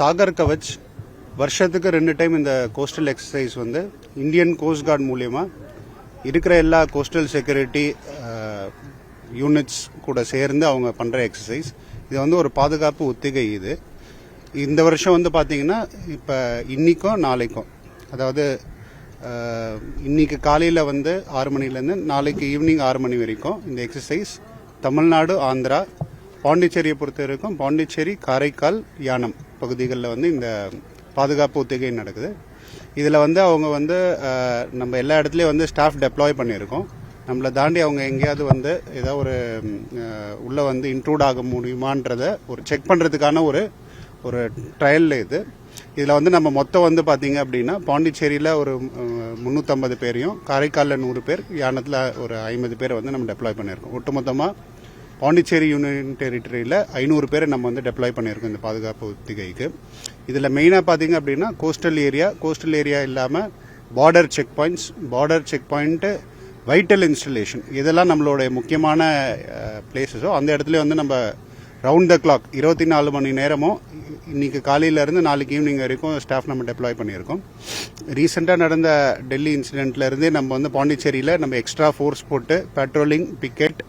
சாகர் கவச் வருஷத்துக்கு ரெண்டு டைம் இந்த கோஸ்டல் எக்ஸசைஸ் வந்து இந்தியன் கோஸ்ட் கார்டு மூலயமா இருக்கிற எல்லா கோஸ்டல் செக்யூரிட்டி யூனிட்ஸ் கூட சேர்ந்து அவங்க பண்ணுற எக்ஸசைஸ் இது வந்து ஒரு பாதுகாப்பு ஒத்திகை இது. இந்த வருஷம் வந்து பார்த்தீங்கன்னா இப்போ இன்றைக்கும் நாளைக்கும். அதாவது இன்றைக்கி இன்னைக்கு வந்து ஆறு மணிலேருந்து நாளைக்கு ஈவினிங் ஆறு மணி வரைக்கும் இந்த எக்ஸசைஸ் தமிழ்நாடு ஆந்திரா பாண்டிச்சேரியை பொறுத்த வரைக்கும் பாண்டிச்சேரி காரைக்கால் யானம். பகுதிகளில் வந்து இந்த பாதுகாப்பு ஒத்திகை நடக்குது. இதில் வந்து அவங்க வந்து நம்ம எல்லா இடத்துலையும் வந்து ஸ்டாஃப் டெப்ளாய் பண்ணியிருக்கோம். நம்மளை தாண்டி அவங்க எங்கேயாவது வந்து ஏதோ ஒரு உள்ளே வந்து இன்க்ளூட் ஆக முடியுமான்றத ஒரு செக் பண்ணுறதுக்கான ஒரு ஒரு ட்ரையல் இது. இதில் வந்து நம்ம மொத்தம் வந்து பார்த்தீங்க அப்படின்னா பாண்டிச்சேரியில் ஒரு முந்நூற்றம்பது பேரையும் காரைக்காலில் நூறு பேர் யானத்தில் ஒரு ஐம்பது பேரை வந்து நம்ம டெப்ளாய் பண்ணியிருக்கோம். ஒட்டுமொத்தமாக பாண்டிச்சேரி யூனியன் டெரிட்டரியில் ஐநூறு பேரை நம்ம வந்து டெப்ளாய் பண்ணியிருக்கோம் இந்த பாதுகாப்பு ஒத்திகைக்கு. இதில் மெயினாக பார்த்தீங்க அப்படின்னா கோஸ்டல் ஏரியா கோஸ்டல் ஏரியா இல்லாமல் border check points border check point vital installation இதெல்லாம் நம்மளுடைய முக்கியமான பிளேசஸோ அந்த இடத்துல வந்து நம்ம ரவுண்ட் த கிளாக் இருபத்தி நாலு மணி நேரமும் இன்னைக்கு காலையிலேருந்து நாளைக்கு ஈவினிங் வரைக்கும் ஸ்டாஃப் நம்ம டெப்ளாய் பண்ணியிருக்கோம். ரீசெண்டாக நடந்த டெல்லி இன்சிடென்ட்லேருந்தே நம்ம வந்து பாண்டிச்சேரியில் நம்ம எக்ஸ்ட்ரா ஃபோர்ஸ் போட்டு பெட்ரோலிங் பிக்கெட்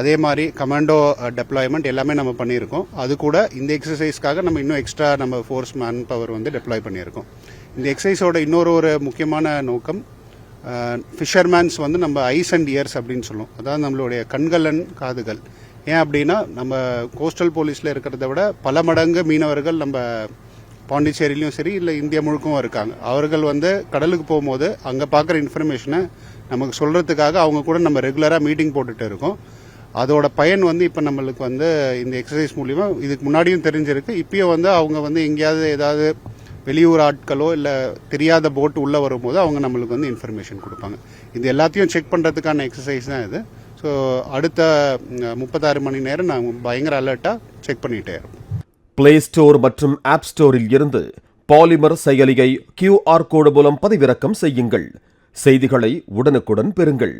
அதே மாதிரி கமாண்டோ டெப்ளாய்மெண்ட் uh, எல்லாமே நம்ம பண்ணியிருக்கோம். அது கூட இந்த எக்ஸசைஸ்க்காக நம்ம இன்னும் எக்ஸ்ட்ரா நம்ம ஃபோர்ஸ் மேன் பவர் வந்து டெப்ளாய் பண்ணியிருக்கோம். இந்த எக்ஸசைஸோட இன்னொரு ஒரு முக்கியமான நோக்கம் uh, ஃபிஷர்மேன்ஸ் வந்து நம்ம ஐஸ் அண்ட் இயர்ஸ் அப்படின்னு சொல்லுவோம். அதாவது நம்மளுடைய கண்கள் காதுகள். ஏன் அப்படின்னா நம்ம கோஸ்டல் போலீஸில் இருக்கிறத விட பல மடங்கு மீனவர்கள் நம்ம பாண்டிச்சேரியிலையும் சரி இல்லை இந்தியா முழுக்கவும் இருக்காங்க. அவர்கள் வந்து கடலுக்கு போகும்போது அங்கே பார்க்குற இன்ஃபர்மேஷனை நமக்கு சொல்கிறதுக்காக அவங்க கூட நம்ம ரெகுலராக மீட்டிங் போட்டுட்டு இருக்கோம். அதோட பயன் வந்து இப்போ நம்மளுக்கு வந்து இந்த எக்ஸசைஸ் மூலிமா இதுக்கு முன்னாடியும் தெரிஞ்சிருக்கு. இப்பயும் வந்து அவங்க வந்து எங்கேயாவது ஏதாவது வெளியூர் ஆட்களோ இல்லை தெரியாத போட் உள்ளே வரும்போது அவங்க நம்மளுக்கு வந்து இன்ஃபர்மேஷன் கொடுப்பாங்க. இது எல்லாத்தையும் செக் பண்ணுறதுக்கான எக்ஸசைஸ் தான் இது. ஸோ அடுத்த முப்பத்தாறு மணி நேரம் நாங்கள் பயங்கர அலர்ட்டாக செக் பண்ணிகிட்டே இருப்போம். பிளே ஸ்டோர் மற்றும் ஆப் ஸ்டோரில் இருந்து பாலிமர் செயலியை கியூஆர் கோடு மூலம் பதிவிறக்கம் செய்யுங்கள். செய்திகளை உடனுக்குடன் பெறுங்கள்.